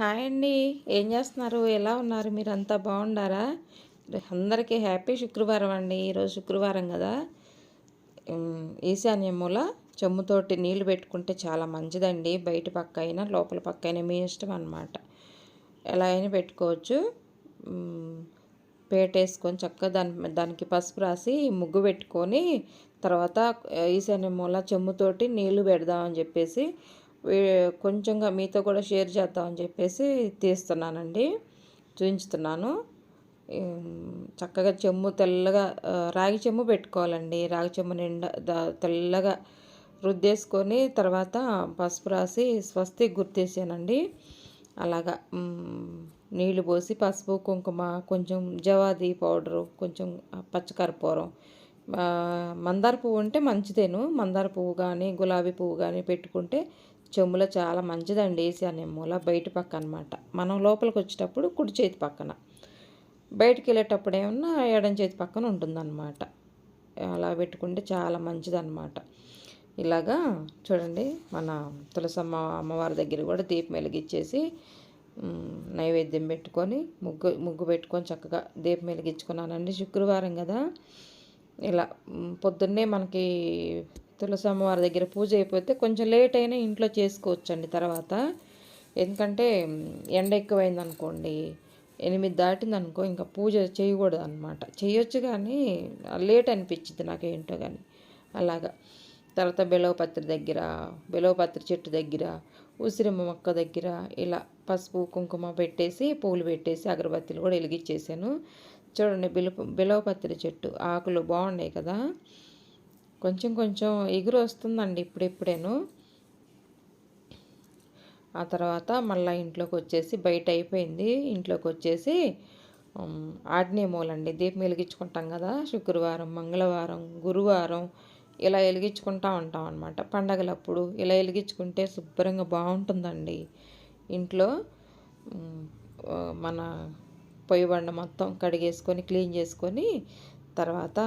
Hi అండి. ఏం చేస్తున్నారు? ఎలా ఉన్నారు? మీరు అంతా బాగుండారా? అందరికీ హ్యాపీ శుక్రవారం అండి. ఈరోజు శుక్రవారం కదా. ఈశాన్యముల ఈశాన్య మూల చెమ్ముతోటి నీళ్ళు పెట్టుకుంటే చాలా మంచిదండి. బయట పక్క అయినా లోపల పక్క అయినా మీ ఇష్టం అన్నమాట. ఎలా అయినా పెట్టుకోవచ్చు. పేట వేసుకొని చక్కగా దాని దానికి పసుపు రాసి ముగ్గు పెట్టుకొని తర్వాత ఈశాన్య మూల చెమ్ముతోటి నీళ్ళు పెడదామని చెప్పేసి కొంచెంగా మీతో కూడా షేర్ చేద్దామని చెప్పేసి తీస్తున్నానండి. చూపించుతున్నాను చక్కగా చెమ్ము తెల్లగా రాగి చెమ్ము పెట్టుకోవాలండి. రాగి చెమ్ము నిండా తెల్లగా రుద్దేసుకొని తర్వాత పసుపు రాసి స్వస్తి గుర్తేసానండి. అలాగా నీళ్ళు నీళ్ళు పోసి పసుపు కుంకుమ కొంచెం జవాది పౌడరు కొంచెం పచ్చకర్పూరం మందార పువ్వు ఉంటే మంచిదేను. మందార పువ్వు కానీ గులాబీ పువ్వు కానీ పెట్టుకుంటే చెమ్ములో చాలా మంచిదండి ఈశాన్య మూల బయట పక్క అనమాట మనం లోపలికి వచ్చేటప్పుడు కుడి చేతి పక్కన. బయటికి వెళ్ళేటప్పుడు ఏమన్నా ఎడం చేతి పక్కన ఉంటుందన్నమాట. అలా పెట్టుకుంటే చాలా మంచిదన్నమాట. ఇలాగా చూడండి మన తులసమ్మ అమ్మవారి దగ్గర కూడా దీపం వెలిగించేసి నైవేద్యం పెట్టుకొని ముగ్గు ముగ్గు పెట్టుకొని చక్కగా దీపం వెలిగించుకున్నానండి శుక్రవారం కదా. ఇలా పొద్దున్నే మనకి తులసమ్మవారి దగ్గర పూజ అయిపోతే కొంచెం లేట్ అయినా ఇంట్లో చేసుకోవచ్చండి తర్వాత. ఎందుకంటే ఎండ ఎక్కువైంది అనుకోండి ఎనిమిది దాటింది అనుకో ఇంకా పూజ చేయకూడదు అనమాట చేయొచ్చు కానీ లేట్ అనిపించింది నాకేంటో కానీ అలాగా. తర్వాత బెలవపత్రి దగ్గర బెలవపత్రి చెట్టు దగ్గర ఉసిరిమ్మ మొక్క దగ్గర ఇలా పసుపు కుంకుమ పెట్టేసి పూలు పెట్టేసి అగరబత్తిలు కూడా వెలిగించేసాను. చూడండి బిలుపు బిలవపత్రి చెట్టు ఆకులు బాగున్నాయి కదా. కొంచెం కొంచెం ఎగురు వస్తుందండి ఇప్పుడిప్పుడేను. ఆ తర్వాత మళ్ళీ ఇంట్లోకి వచ్చేసి బయట అయిపోయింది ఇంట్లోకి వచ్చేసి ఉమ్, మూలండి. దీపం వెలిగించుకుంటాం కదా. శుక్రవారం మంగళవారం గురువారం ఇలా వెలిగించుకుంటా ఉంటాం అనమాట పండగలప్పుడు ఇలా వెలిగించుకుంటే శుభ్రంగా బాగుంటుందండి. ఇంట్లో మన పొయ్యి బండ మొత్తం కడిగేసుకొని క్లీన్ చేసుకొని తర్వాత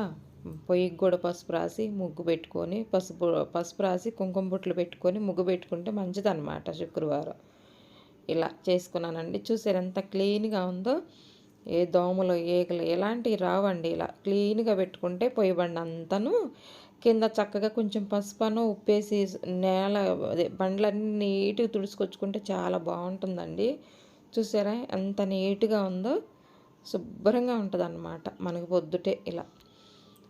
పొయ్యికి కూడా పసుపు రాసి ముగ్గు పెట్టుకొని పసుపు పసుపు రాసి కుంకుమ బొట్లు పెట్టుకొని ముగ్గు పెట్టుకుంటే మంచిదన్నమాట శుక్రవారం. ఇలా చేసుకున్నానండి. చూసారు ఎంత క్లీన్గా ఉందో? ఏ దోమలు ఏగలు ఎలాంటివి రావండి ఇలా. క్లీన్గా పెట్టుకుంటే పొయ్యి బండ అంతాను కింద చక్కగా కొంచెం పసుపను ఉప్పేసి నేల అదే బండ్లన్నీ నీట్గా తుడుచుకొచ్చుకుంటే చాలా బాగుంటుందండి. చూసారా ఎంత నీట్గా ఉందో? శుభ్రంగా ఉంటుంది అన్నమాట మనకు పొద్దుటే ఇలా.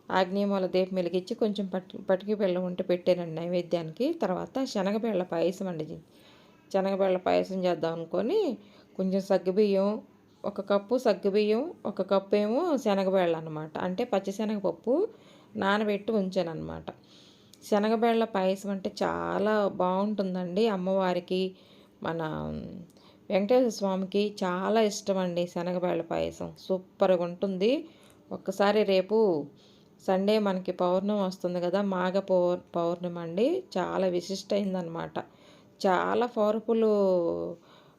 ఆగ్నేయమాల దీపం వెలిగించి కొంచెం పట్టు పటికి బెల్లం ఉంటే పెట్టానండి నైవేద్యానికి. తర్వాత శనగబెళ్ళ పాయసం అండి శనగబెళ్ళ పాయసం చేద్దాం అనుకొని కొంచెం సగ్గుబియ్యం ఒక కప్పు సగ్గుబియ్యం ఒక కప్పు ఏమో శనగబెళ్ళ అనమాట అంటే పచ్చిశనగపప్పు నానబెట్టి ఉంచాను అనమాట శనగబెళ్ళ పాయసం అంటే చాలా బాగుంటుందండి అమ్మవారికి మన వెంకటేశ్వర స్వామికి చాలా ఇష్టం అండి శనగబెళ్ళ పాయసం. సూపర్గా ఉంటుంది. ఒక్కసారి రేపు సండే మనకి పౌర్ణమి వస్తుంది కదా మాఘ పౌర్ పౌర్ణమి అండి. చాలా విశిష్టమైందనమాట చాలా పవర్ఫుల్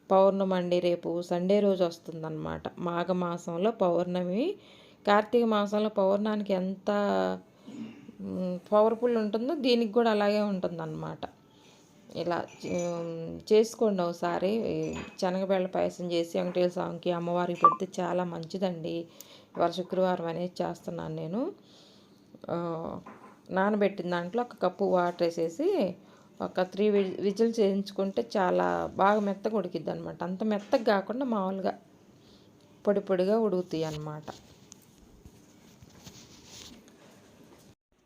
పౌర్ణమి అండి రేపు. సండే రోజు వస్తుందన్నమాట. మాఘ మాసంలో పౌర్ణమి. కార్తీక మాసంలో పౌర్ణానికి ఎంత పవర్ఫుల్ ఉంటుందో దీనికి కూడా అలాగే ఉంటుందన్నమాట. ఇలా చేసుకోండి ఒకసారి. శనగబెళ్ళ పాయసం చేసి వెంకటేశ్వర స్వామికి అమ్మవారికి పెడితే చాలా మంచిదండి. ఇవాళ శుక్రవారం అనేది చేస్తున్నాను నేను. నానబెట్టిన దాంట్లో ఒక కప్పు వాటర్ వేసేసి ఒక త్రీ విజిల్స్ చేయించుకుంటే చాలా బాగా మెత్తగా ఉడికిద్ది అనమాట అంత మెత్తగా కాకుండా మామూలుగా పొడి పొడిగా ఉడుకుతాయి అన్నమాట.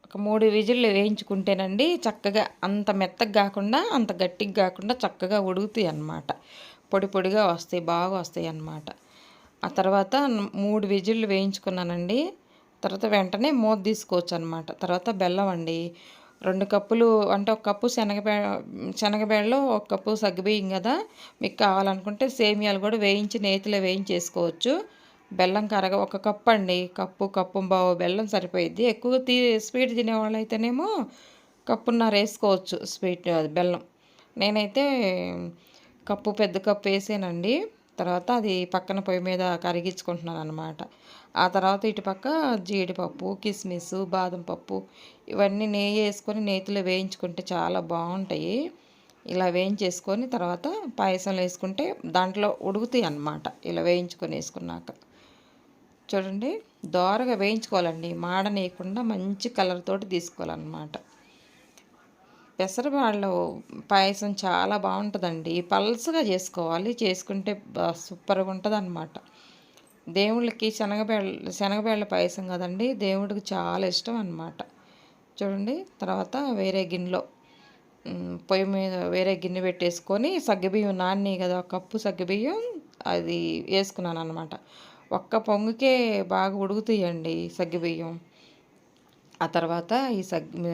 ఒక మూడు విజిల్లు వేయించుకుంటేనండి చక్కగా అంత మెత్తగా కాకుండా అంత గట్టిగా కాకుండా చక్కగా ఉడుకుతాయి అన్నమాట. పొడి పొడిగా వస్తాయి బాగా వస్తాయి అన్నమాట. ఆ తర్వాత మూడు విజిల్లు వేయించుకున్నానండి. తర్వాత వెంటనే మూత తీసుకోవచ్చు అనమాట తర్వాత బెల్లం అండి. రెండు కప్పులు అంటే ఒక కప్పు శనగబే శనగబేడలో ఒక కప్పు సగ్గుబియ్యం కదా. మీకు కావాలనుకుంటే సేమియాలు కూడా వేయించి నేతిలో వేయించేసుకోవచ్చు బెల్లం కరగ ఒక కప్పు అండి. కప్పు కప్పు బావు బెల్లం సరిపోయిద్ది. ఎక్కువ తీ స్వీట్ తినేవాళ్ళు అయితేనేమో కప్పున్నర వేసుకోవచ్చు స్వీట్ అది బెల్లం. నేనైతే కప్పు పెద్ద కప్పు వేసానండి. తర్వాత అది పక్కన పొయ్యి మీద కరిగించుకుంటున్నాను అనమాట ఆ తర్వాత ఇటుపక్క జీడిపప్పు కిస్మిస్ బాదం పప్పు ఇవన్నీ నెయ్యి వేసుకొని నేతిలో వేయించుకుంటే చాలా బాగుంటాయి. ఇలా వేయించేసుకొని తర్వాత పాయసంలో వేసుకుంటే దాంట్లో ఉడుకుతాయి అన్నమాట. ఇలా వేయించుకొని వేసుకున్నాక. చూడండి దోరగా వేయించుకోవాలండి. మాడనేయకుండా మంచి కలర్ తోటి తీసుకోవాలన్నమాట. పెసరబాళ్ళలో పాయసం చాలా బాగుంటుందండి. పల్సగా చేసుకోవాలి. చేసుకుంటే సూపర్గా ఉంటుంది అనమాట దేవుళ్ళకి శనగబేళ్ళ శనగబేళ్ళ పాయసం కదండి. దేవుడికి చాలా ఇష్టం అనమాట చూడండి తర్వాత వేరే గిన్నెలో పొయ్యి మీద వేరే గిన్నె పెట్టేసుకొని సగ్గుబియ్యం నాన్ని కదా ఒక కప్పు సగ్గుబియ్యం అది వేసుకున్నాను అనమాట ఒక్క పొంగుకే బాగా ఉడుకుతాయండి సగ్గుబియ్యం. ఆ తర్వాత ఈ సగ్గు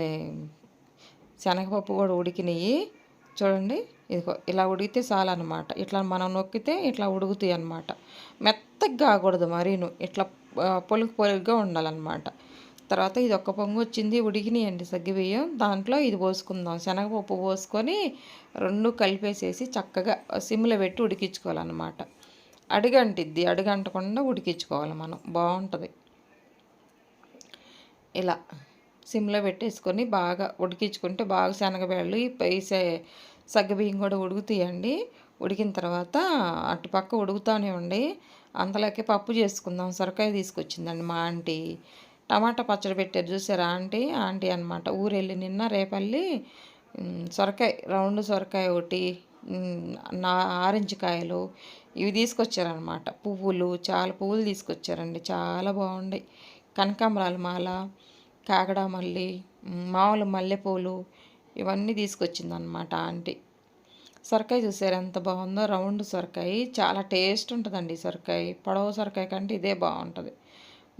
శనగపప్పు కూడా ఉడికినాయి. చూడండి ఇదిగో ఇలా ఉడికితే చాలన్నమాట. ఇట్లా మనం నొక్కితే ఇట్లా ఉడుకుతాయి అనమాట మెత్తగా కాకూడదు మరీను. ఇట్లా పొలుగు పొలుగుగా ఉండాలన్నమాట. తర్వాత ఇది ఒక్క పొంగు వచ్చింది ఉడికినాయండి సగ్గిబియ్యం దాంట్లో ఇది పోసుకుందాం. శనగపప్పు పోసుకొని రెండు కలిపేసేసి చక్కగా సిమ్లో పెట్టి ఉడికించుకోవాలన్నమాట. అడుగంటిద్ది అడుగంటకుండా ఉడికించుకోవాలి మనం. బాగుంటుంది. ఇలా. సిమ్లో పెట్టేసుకొని బాగా ఉడికించుకుంటే బాగా శనగబేళ్ళు పైసే సగ్గుబియ్యం కూడా ఉడుకుతాయండి. ఉడికిన తర్వాత అటుపక్క ఉడుకుతూనే ఉండి అంతలోకి పప్పు చేసుకుందాం. సొరకాయ తీసుకొచ్చిందండి మా ఆంటీ. టమాటా పచ్చడి పెట్టారు చూసారా ఆంటీ? ఆంటీ అనమాట ఊరెళ్ళి నిన్న రేపల్లి సొరకాయ రౌండ్ సొరకాయ ఒకటి నా ఆరెంజ్ కాయలు ఇవి తీసుకొచ్చారనమాట పువ్వులు చాలా పువ్వులు తీసుకొచ్చారండి. చాలా బాగుండే. కనకాంబరాల మాల కాగడ మల్లి మామూలు మల్లెపూలు ఇవన్నీ తీసుకొచ్చిందనమాట ఆంటీ. సొరకాయ చూసారు ఎంత బాగుందో? రౌండ్ సొరకాయ. చాలా టేస్ట్ ఉంటుందండి సొరకాయ. పొడవు సొరకాయ కంటే ఇదే బాగుంటుంది.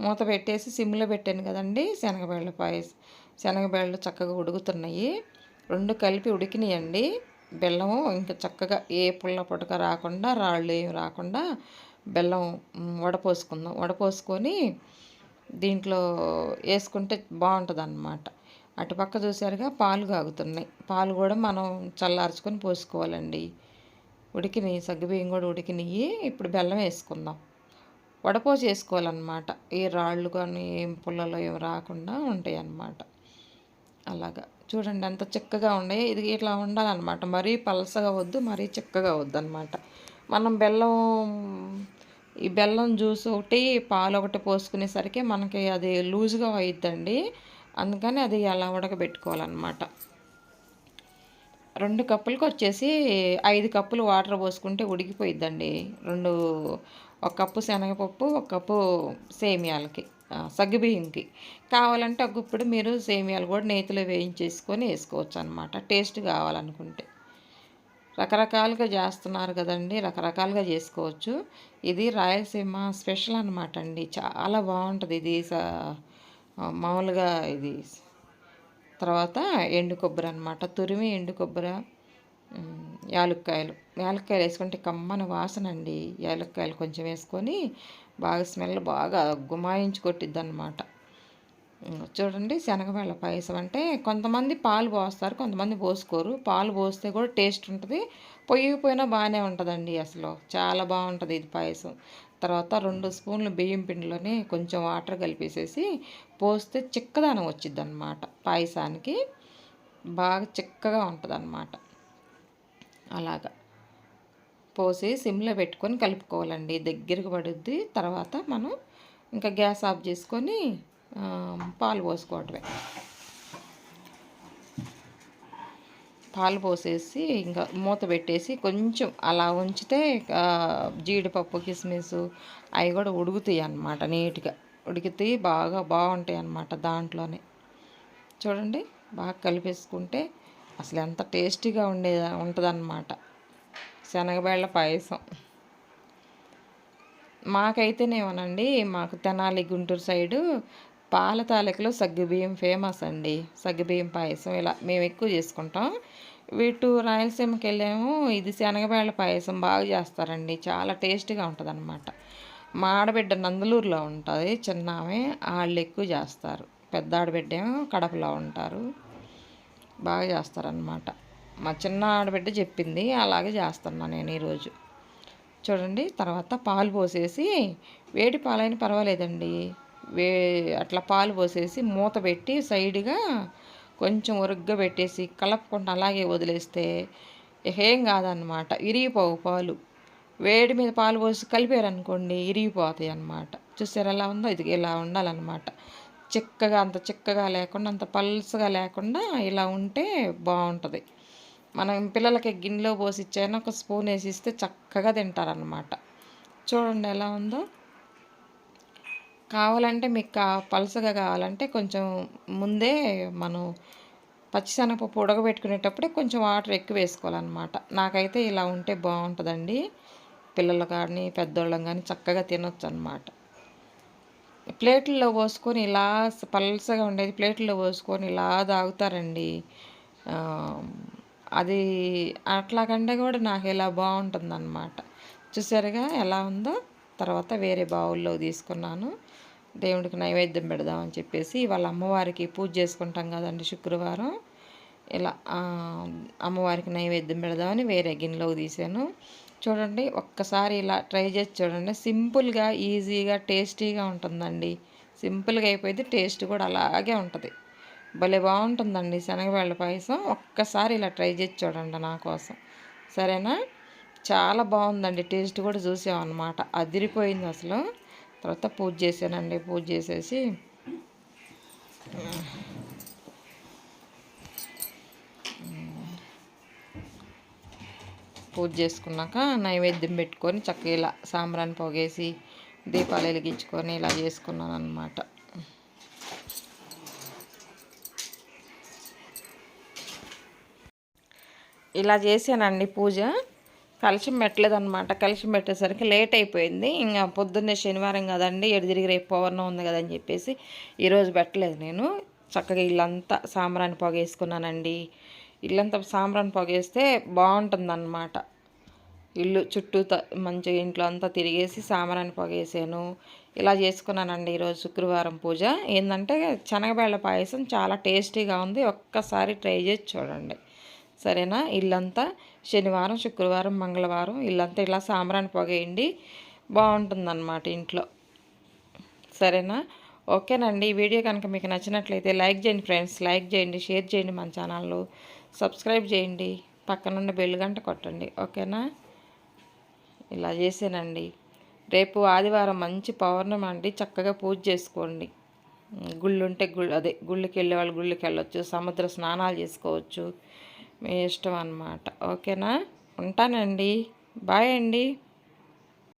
మూత పెట్టేసి సిమ్లో పెట్టాను కదండి శనగబేళ్ళ పాయసం. శనగబేళ్ళు చక్కగా ఉడుకుతున్నాయి. రెండు కలిపి ఉడికినాయండి. బెల్లము ఇంకా చక్కగా ఏ పుల్ల పుడక రాకుండా రాళ్ళు ఏమి రాకుండా బెల్లం వడపోసుకుందాం. వడపోసుకొని దీంట్లో వేసుకుంటే బాగుంటుంది అన్నమాట అటుపక్క చూసారుగా పాలు కాగుతున్నాయి. పాలు కూడా మనం చల్లార్చుకొని పోసుకోవాలండి. ఉడికినాయి సగ్గుబియ్యం కూడా ఉడికినాయి ఇప్పుడు బెల్లం వేసుకుందాం. వడపోసి వేసుకోవాలన్నమాట ఏ రాళ్ళు కానీ ఏం పుల్లలో ఏం రాకుండా ఉంటాయి అన్నమాట అలాగా. చూడండి ఎంత చిక్కగా ఉన్నాయి. ఇది ఇట్లా ఉండాలన్నమాట. మరీ పలసగా వద్దు మరీ చిక్కగా వద్దు అనమాట మనం బెల్లం ఈ బెల్లం జ్యూస్ ఒకటి పాలు ఒకటి పోసుకునేసరికి మనకి అది లూజ్గా అవుతుందండి అందుకని అది అలా ఉడకబెట్టుకోవాలన్నమాట. రెండు కప్పులకు వచ్చేసి ఐదు కప్పులు వాటర్ పోసుకుంటే ఉడికిపోయిద్దండి. రెండు ఒక కప్పు శనగపప్పు ఒక కప్పు సేమియాలకి సగ్గుబియ్యంకి. కావాలంటే ఒక ఇప్పుడు మీరు సేమియాలు కూడా నేతిలో వేయించేసుకొని వేసుకోవచ్చు అనమాట టేస్ట్ కావాలనుకుంటే. రకరకాలుగా చేస్తున్నారు కదండి రకరకాలుగా చేసుకోవచ్చు. ఇది రాయలసీమ స్పెషల్ అనమాట అండి చాలా బాగుంటుంది ఇది మామూలుగా ఇది. తర్వాత ఎండు కొబ్బరి అనమాట తురిమి ఎండు కొబ్బరి యాలక్కాయలు. యాలక్కాయలు వేసుకుంటే కమ్మని వాసన అండి యాలక్కాయలు కొంచెం వేసుకొని బాగా స్మెల్ బాగా గుమాయించి కొట్టిద్ది అనమాట చూడండి శనగవేళ పాయసం అంటే కొంతమంది పాలు పోస్తారు కొంతమంది పోసుకోరు. పాలు పోస్తే కూడా టేస్ట్ ఉంటుంది. పొయ్యిపోయినా బాగానే ఉంటుందండి అసలు. చాలా బాగుంటుంది ఇది పాయసం. తర్వాత రెండు స్పూన్లు బియ్యం పిండిలోనే కొంచెం వాటర్ కలిపేసేసి పోస్తే చిక్కదనం వచ్చింది అనమాట పాయసానికి. బాగా చిక్కగా ఉంటుంది అనమాట అలాగా. పోసి సిమ్లో పెట్టుకొని కలుపుకోవాలండి. దగ్గరకు పడుద్ది. తర్వాత మనం ఇంకా గ్యాస్ ఆఫ్ చేసుకొని పాలు పోసుకోవటమే. పాలు పోసేసి ఇంకా మూత పెట్టేసి కొంచెం అలా ఉంచితే జీడిపప్పు కిస్మిస్ అవి కూడా ఉడుకుతాయి అన్నమాట నీట్గా. ఉడికితే బాగా బాగుంటాయి అన్నమాట దాంట్లోనే. చూడండి బాగా కలిపేసుకుంటే అసలు ఎంత టేస్టీగా ఉండే ఉంటుందన్నమాట. శనగబేళ్ళ పాయసం. మాకైతేనేమోనండి మాకు తెనాలి గుంటూరు సైడు పాల తాలికలో సగ్గుబియ్యం ఫేమస్ అండి. సగ్గుబియ్యం పాయసం ఇలా మేము ఎక్కువ చేసుకుంటాం. వీటు రాయలసీమకి వెళ్ళాము ఇది శనగబేళ్ళ పాయసం బాగా చేస్తారండి. చాలా టేస్టీగా ఉంటుంది అనమాట మా ఆడబిడ్డ నందలూరులో ఉంటుంది. చిన్న ఆమె వాళ్ళు ఎక్కువ చేస్తారు. పెద్ద ఆడబిడ్డ కడపలో ఉంటారు. బాగా చేస్తారనమాట మా చిన్న ఆడబిడ్డ చెప్పింది. అలాగే చేస్తున్నా నేను ఈరోజు చూడండి తర్వాత పాలు పోసేసి వేడి పాలైన పర్వాలేదండి. వే అట్లా పాలు పోసేసి మూత పెట్టి సైడ్గా కొంచెం ఉరుగ్గా పెట్టేసి కలపకుండా అలాగే వదిలేస్తే ఏం కాదనమాట ఇరిగిపోవు పాలు. వేడి మీద పాలు పోసి కలిపారనుకోండి ఇరిగిపోతాయి అన్నమాట. చూసారు ఎలా ఉందో? ఇది ఇలా ఉండాలన్నమాట. చిక్కగా అంత చిక్కగా లేకుండా అంత పల్సగా లేకుండా ఇలా ఉంటే బాగుంటుంది. మనం పిల్లలకి గిన్నెలో పోసి ఇచ్చాయినా ఒక స్పూన్ వేసి ఇస్తే చక్కగా తింటారనమాట చూడండి ఎలా ఉందో? కావాలంటే మీకు కా పలసగా కావాలంటే కొంచెం ముందే మనం పచ్చిశనగపప్పు ఉడకబెట్టుకునేటప్పుడే కొంచెం వాటర్ ఎక్కువ వేసుకోవాలన్నమాట. నాకైతే ఇలా ఉంటే బాగుంటుందండి. పిల్లలు కానీ పెద్దోళ్ళం కానీ చక్కగా తినొచ్చు అనమాట ప్లేట్లలో పోసుకొని ఇలా పల్సగా ఉండేది ప్లేట్లో పోసుకొని ఇలా తాగుతారండి. అది అట్లాగంటే కూడా నాకు ఇలా బాగుంటుందన్నమాట. చూసారుగా ఎలా ఉందో? తర్వాత వేరే బావుల్లో తీసుకున్నాను. దేవుడికి నైవేద్యం పెడదామని చెప్పేసి వాళ్ళ అమ్మవారికి పూజ చేసుకుంటాం కదండి శుక్రవారం. ఇలా అమ్మవారికి నైవేద్యం పెడదామని వేరే గిన్నెలోకి తీసాను. చూడండి ఒక్కసారి ఇలా ట్రై చేసి చూడండి. సింపుల్గా ఈజీగా టేస్టీగా ఉంటుందండి. సింపుల్గా అయిపోయింది టేస్ట్ కూడా అలాగే ఉంటుంది. భలే బాగుంటుందండి శనగవేళ్ళ పాయసం. ఒక్కసారి ఇలా ట్రై చేసి చూడండి నా కోసం. సరేనా? చాలా బాగుందండి. టేస్ట్ కూడా చూసామన్నమాట. అదిరిపోయింది అసలు. తర్వాత పూజ చేశానండి. పూజ చేసేసి పూజ చేసుకున్నాక నైవేద్యం పెట్టుకొని చక్కగా ఇలా సాంబ్రాన్ని పొగేసి దీపాలు వెలిగించుకొని ఇలా చేసుకున్నాను అనమాట ఇలా చేశానండి పూజ. కలిసి పెట్టలేదన్నమాట కలిసి పెట్టేసరికి లేట్ అయిపోయింది. ఇంకా పొద్దున్నే శనివారం కదండి. ఎడిదిరిగి రేపు పౌర్ణం ఉంది కదని చెప్పేసి ఈరోజు పెట్టలేదు నేను. చక్కగా ఇల్లంతా సాంబ్రాన్ని పొగేసుకున్నానండి ఇల్లంతా సాంబ్రాన్ని పొగేస్తే బాగుంటుందన్నమాట. ఇల్లు చుట్టూ మంచిగా ఇంట్లో అంతా తిరిగేసి సాంబ్రాన్ని పొగేసాను ఇలా చేసుకున్నానండి ఈరోజు శుక్రవారం పూజ. ఏంటంటే శనగబేళ్ళ పాయసం చాలా టేస్టీగా ఉంది. ఒక్కసారి ట్రై చేసి చూడండి. సరేనా? ఇల్లంతా శనివారం శుక్రవారం మంగళవారం ఇల్లంతా ఇలా సాంబ్రాన్ని పొగేయండి. బాగుంటుందన్నమాట ఇంట్లో. సరేనా? ఓకేనండి. ఈ వీడియో కనుక మీకు నచ్చినట్లయితే లైక్ చేయండి ఫ్రెండ్స్. లైక్ చేయండి షేర్ చేయండి మన ఛానల్లో. సబ్స్క్రైబ్ చేయండి. పక్కనున్న బెల్ గంట కొట్టండి. ఓకేనా? ఇలా చేసానండి. రేపు ఆదివారం మంచి పౌర్ణమి అండి. చక్కగా పూజ చేసుకోండి. గుళ్ళు ఉంటే గుళ్ళు అదే గుళ్ళకి వెళ్ళే వాళ్ళు గుళ్ళకి వెళ్ళొచ్చు సముద్ర స్నానాలు చేసుకోవచ్చు. మీ ఇష్టం అన్నమాట. ఓకేనా? ఉంటానండి. బాయ్ అండి.